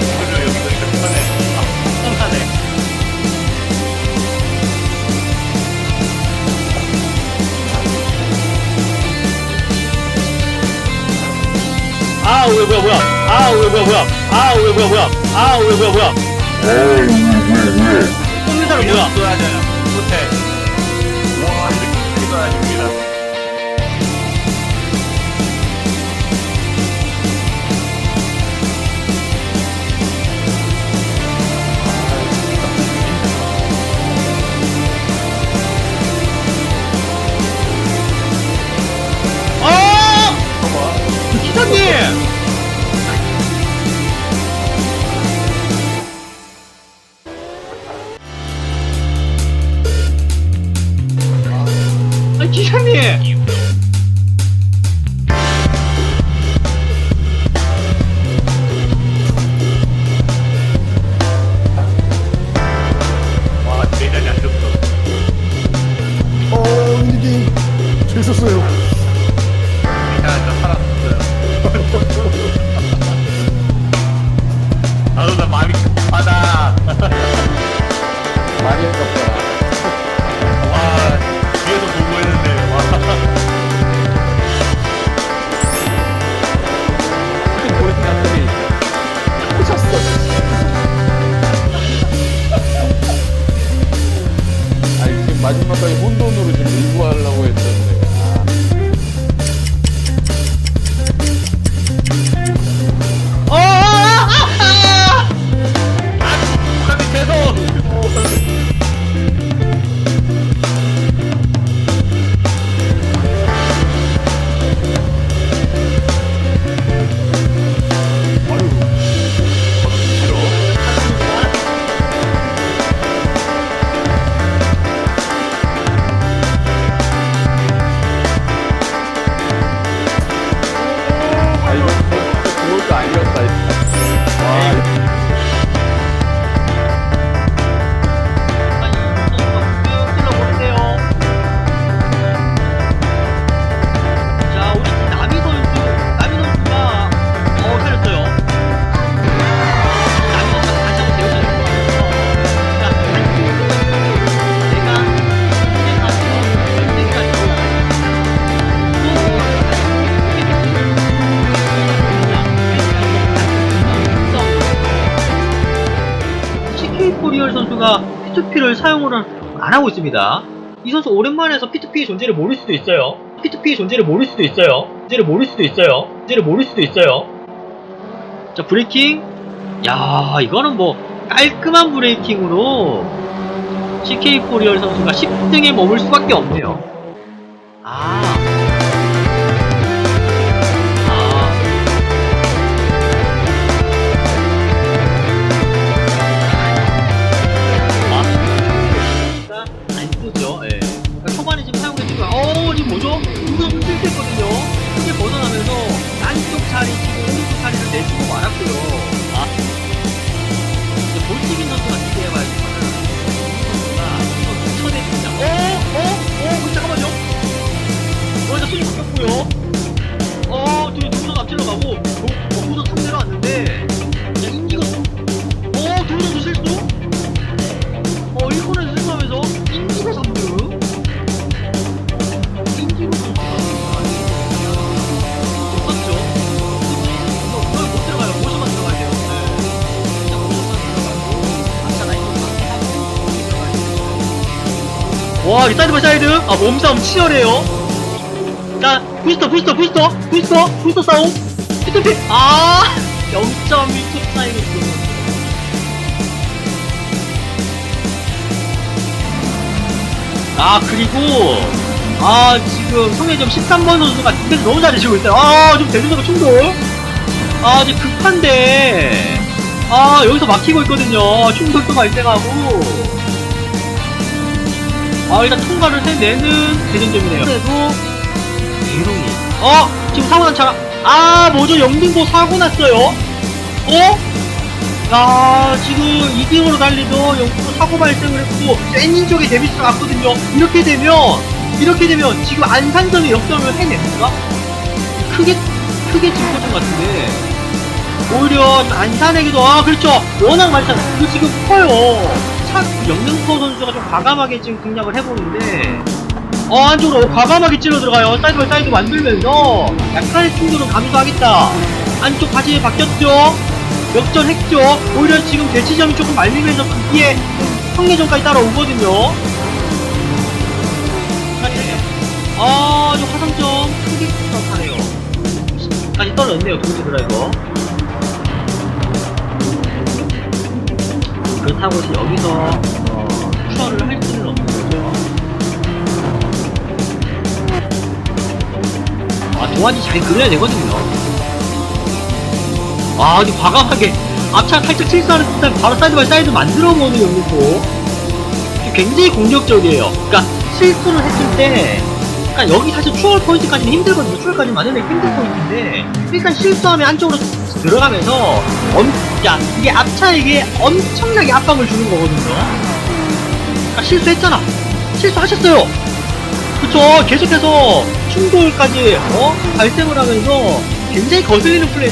드레스를 여기서 이렇게 편해. 아, 편하네. 아, 왜, 뭐야, 뭐야. 아, 왜, 뭐야, 뭐야. 아, 왜, 뭐야, 뭐야. 아, 왜, 뭐야, 뭐야. 아, 왜, 뭐야, 뭐야. 꽂는 사람 뭐야? 쏴야 돼. 못해. 와, 이렇게 쏴야지. 지금 진짜 그것 선수가 P2P를 사용을 안 하고 있습니다. 이 선수 오랜만에 해서 P2P의 존재를 모를 수도 있어요. P2P의 존재를 모를 수도 있어요. 존재를 모를 수도 있어요. 존재를 모를 수도 있어요. 자, 브레이킹. 야, 이거는 뭐 깔끔한 브레이킹으로 CK 코리얼 선수가 10등에 머물 수밖에 없네요. 아. 아. 우선 실패했거든요. 크게 벗어나면서 안쪽 자리 지금 오른쪽 자리를 내주고 말았고요. 아. 이제 볼티긴 선수가 기대해봐야지. 선수가 한번 쳐내줍니다. 어, 어, 어, 그 잠깐만요. 어, 일단 손이 바뀌었고요. 어, 뒤에 누구도 앞질러 가고, 와, 이 사이드 바이 사이드. 아, 몸싸움 치열해요. 자, 부스터, 부스터, 부스터, 부스터, 부스터 싸움. 피트피. 아, 0.1초 차이로 지금. 아 그리고 아 지금 성혜점 13번 선수가 디펜스 너무 잘해주고 있어요 아 지금 대전자가 충돌 아 지금 급한데 아 여기서 막히고 있거든요 충돌도 발생하고 아 일단 통과를 해내는 대전점이네요. 그래도 대롱이. 어? 지금 사고 난 차량 아 뭐죠? 영등포 사고 났어요. 어? 야 지금 2등으로 달리던 영국도 사고 발생을 했고 샌인 쪽에 데미지가 갔거든요. 이렇게 되면 이렇게 되면 지금 안산점이 역전을 해냅니까? 크게 크게 짚어준 것 같은데. 오히려 안산에게도 아 그렇죠. 워낙 많잖아 이거 지금 커요 차 영등포 선수가 좀 과감하게 지금 공략을 해보는데 어 안쪽으로 과감하게 찔러 들어가요 사이드 사이드 만들면서 약간의 충돌은 감수하겠다 안쪽 다시 바뀌었죠. 역전했죠. 오히려 지금 대치점이 조금 말리면서 그기에 성내전까지 따라오거든요. 아, 저 화상점 크게 부탁하네요. 까지 떨어졌네요, 동시 드라이버. 해서 여기서, 어, 추월을 할 수는 없는 거죠. 아, 동아지 잘 그려야 되거든요. 아, 아주 과감하게 앞차 살짝 실수하는 듯한 바로 사이드 바이 사이드 만들어 보는 영국고 굉장히 공격적이에요. 그러니까 실수를 했을 때, 그러니까 여기 사실 추월 포인트까지는 힘들거든요. 추월까지 만드는 게 힘든 포인트인데 일단 실수하면 안쪽으로 들어가면서 엄, 야 이게 앞차에게 엄청나게 압박을 주는 거거든요. 그러니까 실수했잖아. 실수하셨어요. 그쵸 계속해서 충돌까지 어 발생을 하면서 굉장히 거슬리는 플레이